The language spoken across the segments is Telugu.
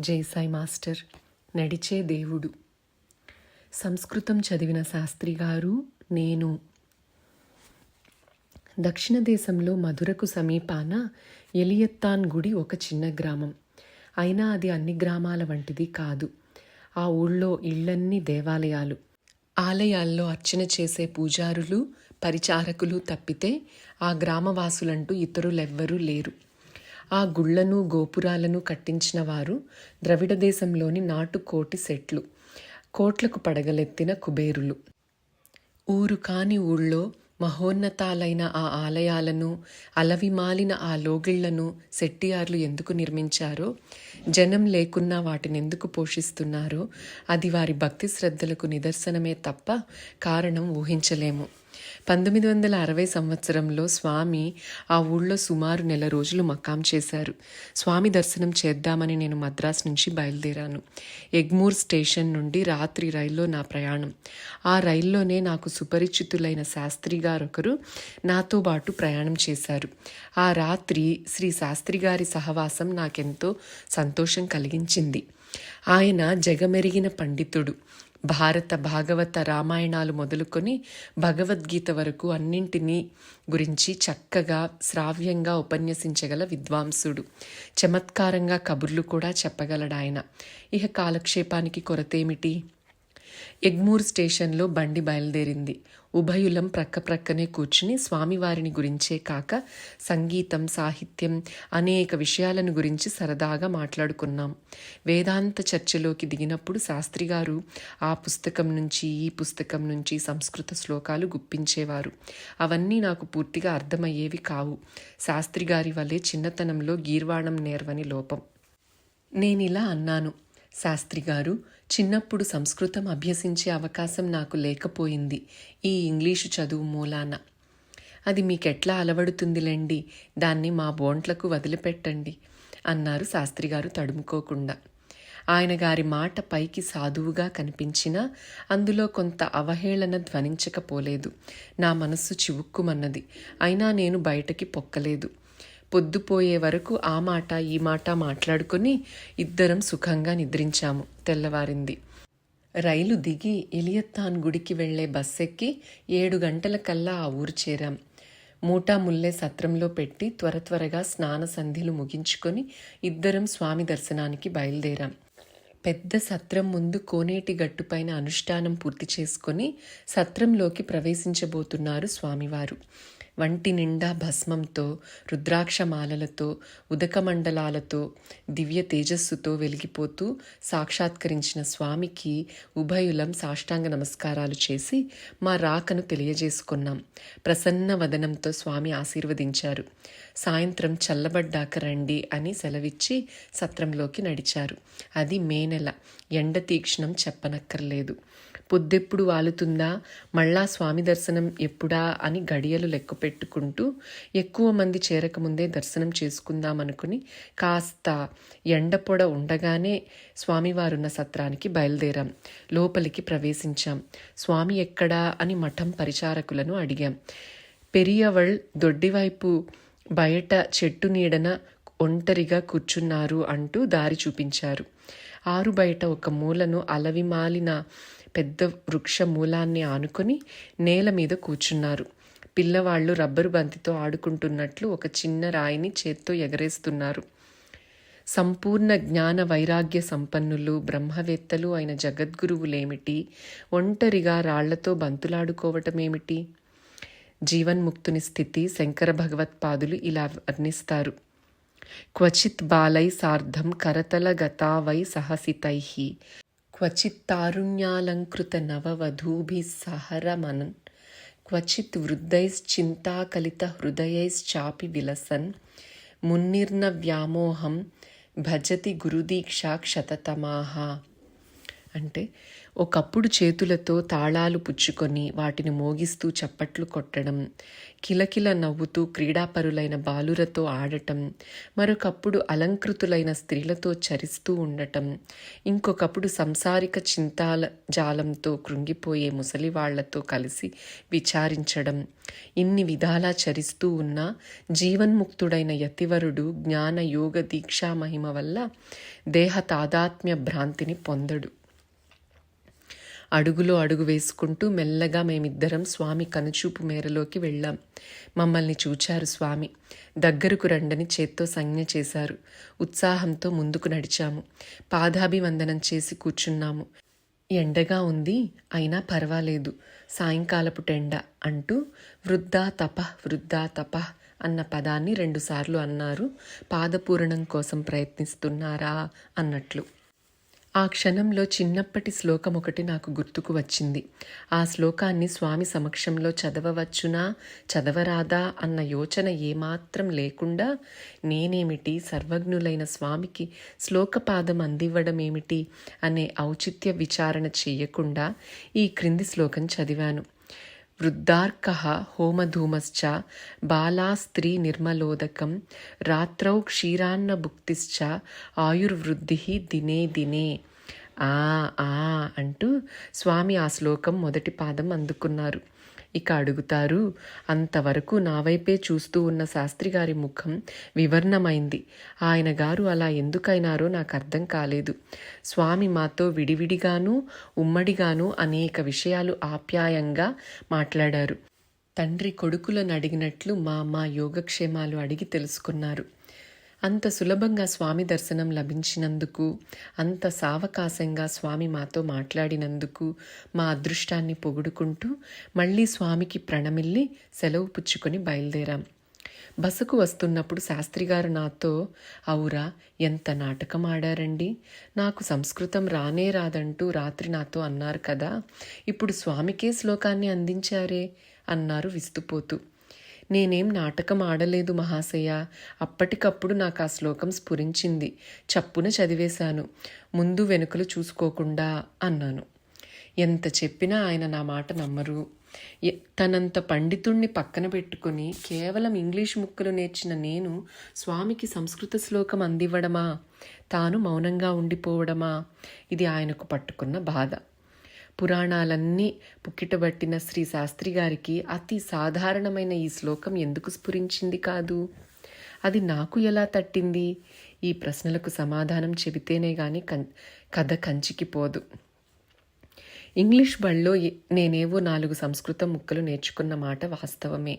జైసాయి మాస్టర్ నడిచే దేవుడు. సంస్కృతం చదివిన శాస్త్రి గారు నేను. దక్షిణ దేశంలో మధురకు సమీపాన ఎలియత్తాన్ గుడి ఒక చిన్న గ్రామం. అయినా అది అన్ని గ్రామాల వంటిది కాదు. ఆ ఊళ్ళో ఇళ్ళన్నీ దేవాలయాలు. ఆలయాల్లో అర్చన చేసే పూజారులు పరిచారకులు తప్పితే ఆ గ్రామవాసులంటూ ఇతరులెవ్వరూ లేరు. ఆ గుళ్ళను గోపురాలను కట్టించిన వారు ద్రవిడ దేశంలోని నాటుకోటి సెట్లు కోట్లకు పడగలెత్తిన కుబేరులు. ఊరు కాని ఊళ్ళో మహోన్నతాలైన ఆ ఆలయాలను అలవిమాలిన ఆ లోగిళ్ళను సెట్టియార్లు ఎందుకు నిర్మించారో జనం లేకున్నా వాటిని ఎందుకు పోషిస్తున్నారో అది వారి భక్తి శ్రద్ధలకు నిదర్శనమే తప్ప కారణం ఊహించలేము. పంతొమ్మిది వందల అరవై సంవత్సరంలో స్వామి ఆ ఊళ్ళో సుమారు నెల రోజులు మకాం చేశారు. స్వామి దర్శనం చేద్దామని నేను మద్రాస్ నుంచి బయలుదేరాను. ఎగ్మూర్ స్టేషన్ నుండి రాత్రి రైల్లో నా ప్రయాణం. ఆ రైల్లోనే నాకు సుపరిచితులైన శాస్త్రి గారొకరు నాతో పాటు ప్రయాణం చేశారు. ఆ రాత్రి శ్రీ శాస్త్రి గారి సహవాసం నాకెంతో సంతోషం కలిగించింది. ఆయన జగమెరిగిన పండితుడు. భారత భాగవత రామాయణాలు మొదలుకొని భగవద్గీత వరకు అన్నింటినీ గురించి చక్కగా శ్రావ్యంగా ఉపన్యసించగల విద్వాంసుడు. చమత్కారంగా కబుర్లు కూడా చెప్పగలడాయన ఇహ కాలక్షేపానికి కొరతేమిటి? ఎగ్మూర్ స్టేషన్లో బండి బయలుదేరింది. ఉభయులం ప్రక్క ప్రక్కనే కూర్చుని స్వామివారిని గురించే కాక సంగీతం సాహిత్యం అనేక విషయాలను గురించి సరదాగా మాట్లాడుకున్నాం. వేదాంత చర్చలోకి దిగినప్పుడు శాస్త్రి గారు ఆ పుస్తకం నుంచి ఈ పుస్తకం నుంచి సంస్కృత శ్లోకాలు గుప్పించేవారు. అవన్నీ నాకు పూర్తిగా అర్థమయ్యేవి కావు. శాస్త్రి గారి వల్లే చిన్నతనంలో గీర్వాణం నేర్వని లోపం. నేనిలా అన్నాను. శాస్త్రి గారు చిన్నప్పుడు సంస్కృతం అభ్యసించే అవకాశం నాకు లేకపోయింది. ఈ ఇంగ్లీషు చదువు మూలాన. అది మీకెట్లా అలవడుతుందిలేండి? దాన్ని మా బోంట్లకు వదిలిపెట్టండి అన్నారు శాస్త్రిగారు తడుముకోకుండా. ఆయన గారి మాట పైకి సాధువుగా కనిపించినా అందులో కొంత అవహేళన ధ్వనించకపోలేదు. నా మనస్సు చివుక్కుమన్నది. అయినా నేను బయటకి పొక్కలేదు. పొద్దుపోయే వరకు ఆ మాట ఈ మాట మాట్లాడుకుని ఇద్దరం సుఖంగా నిద్రించాము తెల్లవారింది. రైలు దిగి ఇలియత్తాన్ గుడికి వెళ్ళే బస్సెక్కి ఏడు గంటల కల్లా ఆ ఊరు చేరాం. మూటా ముల్లే సత్రంలో పెట్టి త్వర త్వరగా స్నాన సంధిలు ముగించుకొని ఇద్దరం స్వామి దర్శనానికి బయలుదేరాం. పెద్ద సత్రం ముందు కోనేటి గట్టుపైన అనుష్ఠానం పూర్తి చేసుకొని సత్రంలోకి ప్రవేశించబోతున్నారు స్వామివారు. వంటి నిండా భస్మంతో రుద్రాక్షమాలలతో ఉదకమండలాలతో దివ్య తేజస్సుతో వెలిగిపోతూ సాక్షాత్కరించిన స్వామికి ఉభయులం సాష్టాంగ నమస్కారాలు చేసి మా రాకను తెలియజేసుకున్నాం. ప్రసన్న వదనంతో స్వామి ఆశీర్వదించారు. సాయంత్రం చల్లబడ్డాక రండి అని సెలవిచ్చి సత్రంలోకి నడిచారు. అది మే నెల. ఎండ తీక్షణం చెప్పనక్కర్లేదు. పొద్దెప్పుడు వాలుతుందా? మళ్ళా స్వామి దర్శనం ఎప్పుడా? అని గడియలు లెక్క పెట్టుకుంటూ ఎక్కువ మంది చేరకముందే దర్శనం చేసుకుందామనుకుని కాస్త ఎండపొడ ఉండగానే స్వామివారున్న సత్రానికి బయలుదేరాం. లోపలికి ప్రవేశించాం. స్వామి ఎక్కడా? అని మఠం పరిచారకులను అడిగాం. పెరియవళ్ దొడ్డివైపు బయట చెట్టు నీడన ఒంటరిగా కూర్చున్నారు అంటూ దారి చూపించారు. ఆరు బయట ఒక మూలను అలవిమాలిన పెద్ద వృక్ష మూలాన్ని ఆనుకొని నేల మీద కూర్చున్నారు. పిల్లవాళ్ళు రబ్బరు బంతితో ఆడుకుంటున్నట్లు ఒక చిన్న రాయిని చేత్తో ఎగరేస్తున్నారు. సంపూర్ణ జ్ఞాన వైరాగ్య సంపన్నులు బ్రహ్మవేత్తలు అయిన జగద్గురువులేమిటి? ఒంటరిగా రాళ్ళతో బంతులాడుకోవటమేమిటి? జీవన్ముక్తుని స్థితి శంకర భగవత్పాదులు ఇలా వర్ణిస్తారు. క్వచిత్ బాలై సార్ధం కరతల గతావై సహసితై. క్వచిత్తారుణ్యాలంకృత నవవధూభిస్సహరమనన్ క్వచిత్ వృద్ధైశ్చింతాకలిత హృదయైశ్చాపి విలసన్ మున్నిర్న వ్యామోహం భజతి గురుదీక్షా క్షతతమాహ అంటే ఒకప్పుడు చేతులతో తాళాలు పుచ్చుకొని వాటిని మోగిస్తూ చప్పట్లు కొట్టడం కిలకిల నవ్వుతూ క్రీడాపరులైన బాలురతో ఆడటం మరొకప్పుడు అలంకృతులైన స్త్రీలతో చరిస్తూ ఉండటం ఇంకొకప్పుడు సంసారిక చింతాల జాలంతో కృంగిపోయే ముసలివాళ్ళతో కలిసి విచారించడం ఇన్ని విధాలా చరిస్తూ ఉన్న జీవన్ముక్తుడైన యతివరుడు జ్ఞాన యోగ దీక్షా మహిమ వల్ల దేహ తాదాత్మ్య భ్రాంతిని పొందడు. అడుగులో అడుగు వేసుకుంటూ మెల్లగా మేమిద్దరం స్వామి కనుచూపు మేరలోకి వెళ్ళాం. మమ్మల్ని చూచారు స్వామి. దగ్గరకు రండని చేత్తో సంజ్ఞ చేశారు. ఉత్సాహంతో ముందుకు నడిచాము. పాదాభివందనం చేసి కూర్చున్నాము. ఎండగా ఉంది అయినా పర్వాలేదు. సాయంకాలపు టెండ అంటూ వృద్ధా తప వృద్ధా తప అన్న పదాన్ని రెండుసార్లు అన్నారు. పాదపూరణం కోసం ప్రయత్నిస్తున్నారా అన్నట్లు. ఆ క్షణంలో చిన్నప్పటి శ్లోకం ఒకటి నాకు గుర్తుకు వచ్చింది. ఆ శ్లోకాన్ని స్వామి సమక్షంలో చదవవచ్చునా చదవరాదా అన్న యోచన ఏమాత్రం లేకుండా నేనేమిటి సర్వజ్ఞులైన స్వామికి శ్లోకపాదం అందివ్వడం ఏమిటి అనే ఔచిత్య విచారణ చేయకుండా ఈ క్రింది శ్లోకం చదివాను. వృద్ధార్క హోమధూమశ్చ బాలా స్త్రీ నిర్మలోదకం రాత్రౌ క్షీరాన్న భుక్తిశ్చ ఆయుర్వృద్ధి దినే దినే ఆ ఆ అంటూ స్వామి ఆ శ్లోకం మొదటి పాదం అందుకున్నారు. ఇక అడుగుతారు. అంతవరకు నా వైపే చూస్తూ ఉన్న శాస్త్రి గారి ముఖం వివర్ణమైంది. ఆయన గారు అలా ఎందుకైనారో నాకు అర్థం కాలేదు. స్వామి మాతో విడివిడిగాను ఉమ్మడిగాను అనేక విషయాలు ఆప్యాయంగా మాట్లాడారు. తండ్రి కొడుకులను అడిగినట్లు మా మా యోగక్షేమాలు అడిగి తెలుసుకున్నారు. అంత సులభంగా స్వామి దర్శనం లభించినందుకు అంత సావకాశంగా స్వామి మాతో మాట్లాడినందుకు మా అదృష్టాన్ని పొగుడుకుంటూ మళ్ళీ స్వామికి ప్రణమిల్లి సెలవు పుచ్చుకొని బయలుదేరాం. బసకు వస్తున్నప్పుడు శాస్త్రిగారు నాతో అవురా ఎంత నాటకం ఆడారండి నాకు సంస్కృతం రానే రాదంటూ రాత్రి నాతో అన్నారు కదా ఇప్పుడు స్వామికే శ్లోకాన్ని అందించారే? అన్నారు విస్తుపోతూ. నేనేం నాటకం ఆడలేదు మహాశయ. అప్పటికప్పుడు నాకు ఆ శ్లోకం స్ఫురించింది. చప్పున చదివేశాను. ముందు వెనుకలు చూసుకోకుండా అన్నాను. ఎంత చెప్పినా ఆయన నా మాట నమ్మరు. తనంత పండితుణ్ణి పక్కన పెట్టుకుని కేవలం ఇంగ్లీష్ ముక్కలు నేర్చిన నేను స్వామికి సంస్కృత శ్లోకం అందివ్వడమా? తాను మౌనంగా ఉండిపోవడమా? ఇది ఆయనకు పట్టుకున్న బాధ. పురాణాలన్నీ పుక్కిటబట్టిన శ్రీ శాస్త్రి గారికి అతి సాధారణమైన ఈ శ్లోకం ఎందుకు స్ఫురించింది కాదు? అది నాకు ఎలా తట్టింది? ఈ ప్రశ్నలకు సమాధానం చెబితేనే కానీ కం కథ కంచికి పోదు. ఇంగ్లీష్ బళ్ళో నేనేవో నాలుగు సంస్కృత ముక్కలు నేర్చుకున్న మాట వాస్తవమే.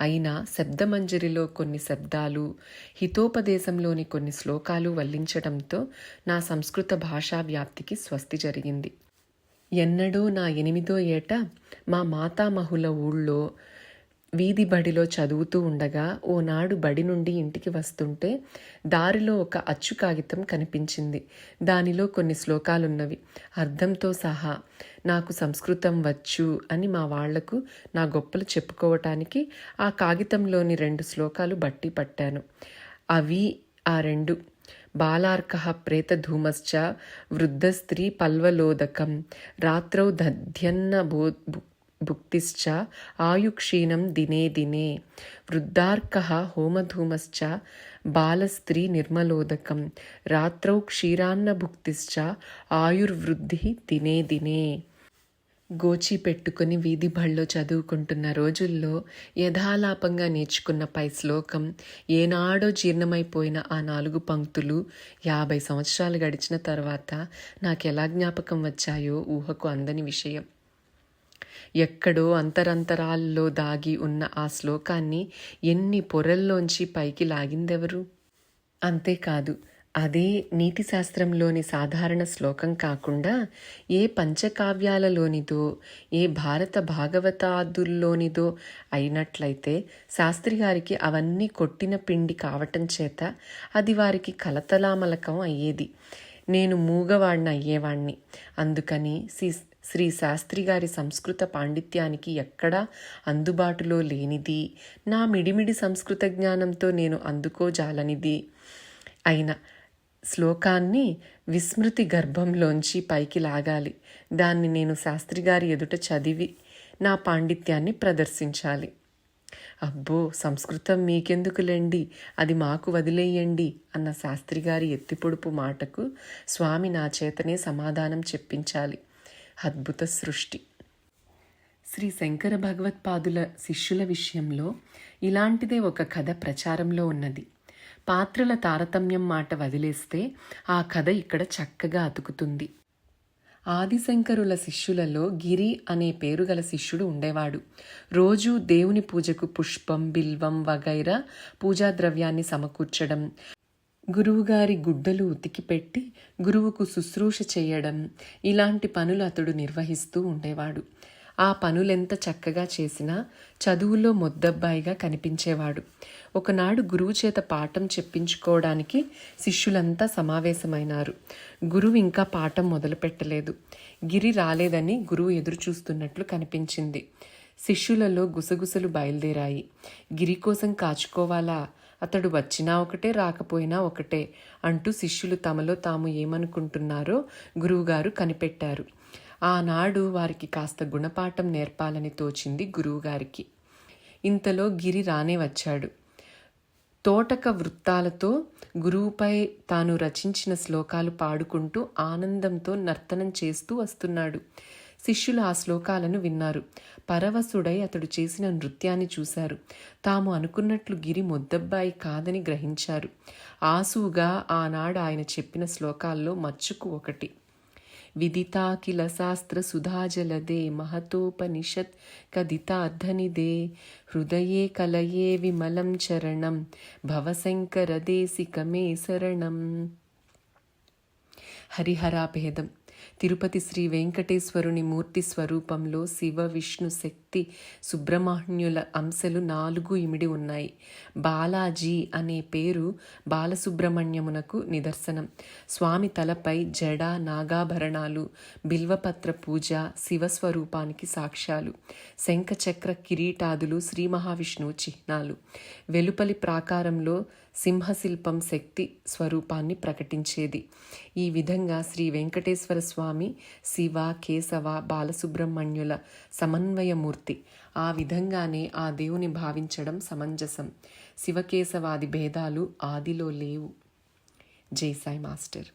అయినా శబ్దమంజరిలో కొన్ని శబ్దాలు హితోపదేశంలోని కొన్ని శ్లోకాలు వల్లించడంతో నా సంస్కృత భాషా వ్యాప్తికి స్వస్తి జరిగింది. ఎన్నడూ నా ఎనిమిదో ఏట మా మాతామహుల ఊళ్ళో వీధి బడిలో చదువుతూ ఉండగా ఓనాడు బడి నుండి ఇంటికి వస్తుంటే దారిలో ఒక అచ్చు కాగితం కనిపించింది. దానిలో కొన్ని శ్లోకాలున్నవి. అర్థంతో సహా నాకు సంస్కృతం వచ్చు అని మా వాళ్ళకు నా గొప్పలు చెప్పుకోవటానికి ఆ కాగితంలోని రెండు శ్లోకాలు బట్టి పట్టాను. అవి ఆ రెండు బాలార్కః ప్రేతధూమశ్చ వృద్ధస్త్రీ పల్వలోదకం రాత్రౌ దధ్యన్న భూ భుక్తిశ్చ ఆయుక్షీణం దినే దినే వృద్ధార్కः హోమధూమశ్చ బాలస్త్రీ నిర్మలోదకం రాత్రౌ క్షీరాన్న భుక్తిశ్చ ఆయుర్వృద్ధి దినే దినే గోచి పెట్టుకుని వీధి బళ్ళో చదువుకుంటున్న రోజుల్లో యథాలాపంగా నేర్చుకున్న పై శ్లోకం ఏనాడో జీర్ణమైపోయిన ఆ నాలుగు పంక్తులు యాభై సంవత్సరాలు గడిచిన తర్వాత నాకెలా జ్ఞాపకం వచ్చాయో ఊహకు అందని విషయం. ఎక్కడో అంతరంతరాల్లో దాగి ఉన్న ఆ శ్లోకాన్ని ఎన్ని పొరల్లోంచి పైకి లాగిందెవరు? అంతేకాదు అదే నీతిశాస్త్రంలోని సాధారణ శ్లోకం కాకుండా ఏ పంచకావ్యాలలోనిదో ఏ భారత భాగవతాదుల్లోనిదో అయినట్లయితే శాస్త్రి గారికి అవన్నీ కొట్టిన పిండి కావటం చేత అది వారికి కలతలామలకం అయ్యేది. నేను మూగవాడిని అయ్యేవాణ్ణి. అందుకని శ్రీ శ్రీ శాస్త్రి గారి సంస్కృత పాండిత్యానికి ఎక్కడా అందుబాటులో లేనిది. నా మిడిమిడి సంస్కృత జ్ఞానంతో నేను అందుకోజాలనిది. అయినా శ్లోకాన్ని విస్మృతి గర్భంలోంచి పైకి లాగాలి. దాన్ని నేను శాస్త్రిగారి ఎదుట చదివి నా పాండిత్యాన్ని ప్రదర్శించాలి. అబ్బో సంస్కృతం మీకెందుకులేండి? అది మాకు వదిలేయండి అన్న శాస్త్రిగారి ఎత్తిపొడుపు మాటకు స్వామి నా చేతనే సమాధానం చెప్పించాలి. అద్భుత సృష్టి. శ్రీ శంకర భగవత్పాదుల శిష్యుల విషయంలో ఇలాంటిదే ఒక కథ ప్రచారంలో ఉన్నది. పాత్రల తారతమ్యం మాట వదిలేస్తే ఆ కథ ఇక్కడ చక్కగా అతుకుతుంది. ఆదిశంకరుల శిష్యులలో గిరి అనే పేరు గల శిష్యుడు ఉండేవాడు. రోజూ దేవుని పూజకు పుష్పం బిల్వం వగైరా పూజా ద్రవ్యాన్ని సమకూర్చడం గురువుగారి గుడ్డలు ఉతికిపెట్టి గురువుకు శుశ్రూష చేయడం ఇలాంటి పనులు అతడు నిర్వహిస్తూ ఉండేవాడు. ఆ పనులెంత చక్కగా చేసినా చదువులో మొద్దబ్బాయిగా కనిపించేవాడు. ఒకనాడు గురువు చేత పాఠం చెప్పించుకోవడానికి శిష్యులంతా సమావేశమైనారు. గురువు ఇంకా పాఠం మొదలుపెట్టలేదు. గిరి రాలేదని గురువు ఎదురు చూస్తున్నట్లు కనిపించింది. శిష్యులలో గుసగుసలు బయలుదేరాయి. గిరి కోసం కాచుకోవాలా? అతడు వచ్చినా ఒకటే రాకపోయినా ఒకటే అంటూ శిష్యులు తమలో తాము ఏమనుకుంటున్నారో గురువుగారు కనిపెట్టారు. ఆనాడు వారికి కాస్త గుణపాఠం నేర్పాలని తోచింది గురువుగారికి. ఇంతలో గిరి రానే వచ్చాడు. తోటక వృత్తాలతో గురువుపై తాను రచించిన శ్లోకాలు పాడుకుంటూ ఆనందంతో నర్తనం చేస్తూ వస్తున్నాడు. శిష్యులు ఆ శ్లోకాలను విన్నారు. పరవశుడై అతడు చేసిన నృత్యాన్ని చూశారు. తాము అనుకున్నట్లు గిరి మొద్దబ్బాయి కాదని గ్రహించారు. ఆసువుగా ఆనాడు ఆయన చెప్పిన శ్లోకాల్లో మచ్చుకు ఒకటి. విదితాఖిల శాస్త్ర సుధాజలదే మహతోపనిషత్ కదితార్థనిదే హృదయే కలయే విమలం చరణం భవశంకర దేశికమే శరణం హరిహరాభేదం తిరుపతి శ్రీ వెంకటేశ్వరుని మూర్తి స్వరూపంలో శివ విష్ణు శక్తి సుబ్రహ్మణ్యుల అంశలు నాలుగు ఇమిడి ఉన్నాయి. బాలాజీ అనే పేరు బాలసుబ్రహ్మణ్యమునకు నిదర్శనం. స్వామి తలపై జడ నాగాభరణాలు బిల్వపత్ర పూజ శివస్వరూపానికి సాక్ష్యాలు శంఖచక్ర కిరీటాదులు శ్రీ మహావిష్ణువు చిహ్నాలు. వెలుపలి ప్రాకారంలో సింహశిల్పం శక్తి స్వరూపాన్ని ప్రకటించేది. ఈ విధంగా శ్రీ వెంకటేశ్వర స్వామి శివ కేశవ బాలసుబ్రహ్మణ్యుల సమన్వయమూర్తి ఆ విధంగానే ఆ దేవుని భావించడం సమంజసం. శివకేశవాది భేదాలు ఆదిలో లేవు. జై సాయి మాస్టర్.